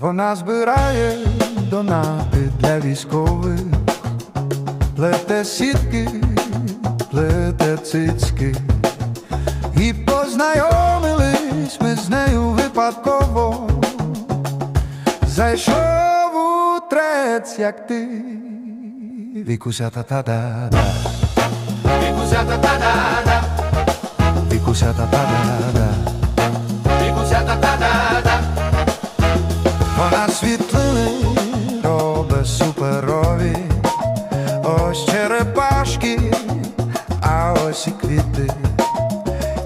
Вона збирає донати для військових, плете сітки, плете цицьки. І познайомились ми з нею випадково. Зайшов у трець, як ти, вікуся та та да да черепашки, а ось і квіти.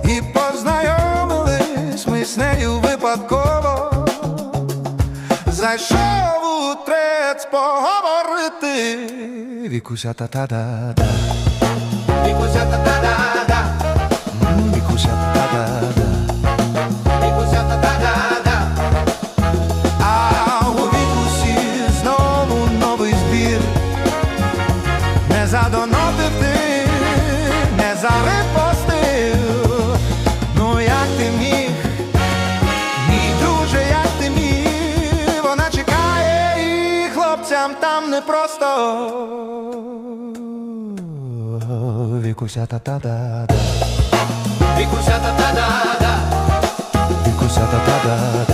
І познайомились ми з нею випадково. Зайшов у трець поговорити. Вікуся та та да вікуся та та да, хлопцям там Вікуся та-та-да-да. Вікуся та та да да, Вікуся та-та-да-да. вікуся та та да